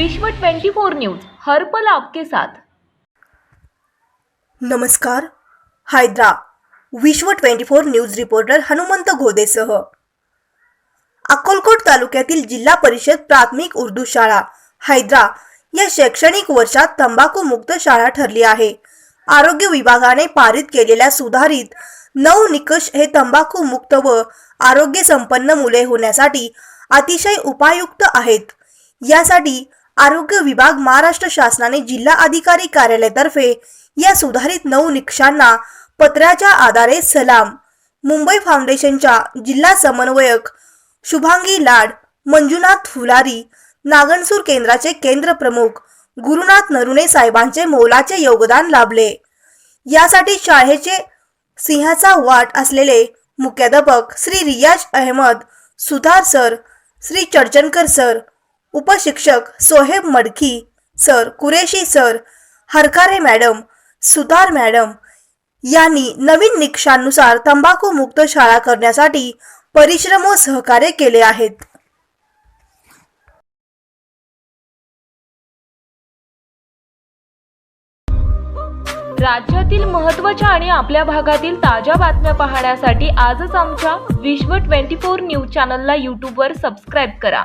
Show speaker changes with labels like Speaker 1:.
Speaker 1: विश्व 24 न्यूज हर पल आपके साथ.
Speaker 2: नमस्कार. Hydra Vishwa twenty four news reporter Hanumant घोदेसह. अक्कलकोट तालुक्यातील जिल्हा परिषद प्राथमिक उर्दू शाळा हैदरा या शैक्षणिक वर्षात तंबाखू मुक्त शाळा ठरली आहे. आरोग्य विभागाने पारित केलेल्या सुधारित नऊ निकष हे तंबाखू मुक्त व आरोग्य संपन्न मुले होण्यासाठी अतिशय उपयुक्त आहेत. यासाठी आरोग्य विभाग महाराष्ट्र शासनाने जिल्हा अधिकारी कार्यालयातर्फे या सुधारित नऊ निकषांना पत्राच्या आधारे सलाम मुंबई फाउंडेशनच्या जिल्हा समन्वयक शुभांगी लाड मंजुनाथ फुलारी नागणसूर केंद्राचे केंद्र प्रमुख गुरुनाथ नरुणे साहेबांचे मोलाचे योगदान लाभले. यासाठी शाळेचे सिंहाचा वाट असलेले मुख्याध्यापक Shri Riyaz Ahmad Sudhar sir Shri Chadchankar sir उपशिक्षक Soheb Madki sir Qureshi sir Harkare madam Sutar madam यांनी नवीन निकषांनुसार तंबाखू मुक्त शाळा करण्यासाठी परिश्रम व सहकार्य केले आहेत.
Speaker 1: राज्यातील महत्त्वाच्या आणि आपल्या भागातील ताज्या बातम्या पाहण्यासाठी आजच आमच्या विश्व 24 न्यूज चॅनलला यूट्यूबवर सबस्क्राईब करा.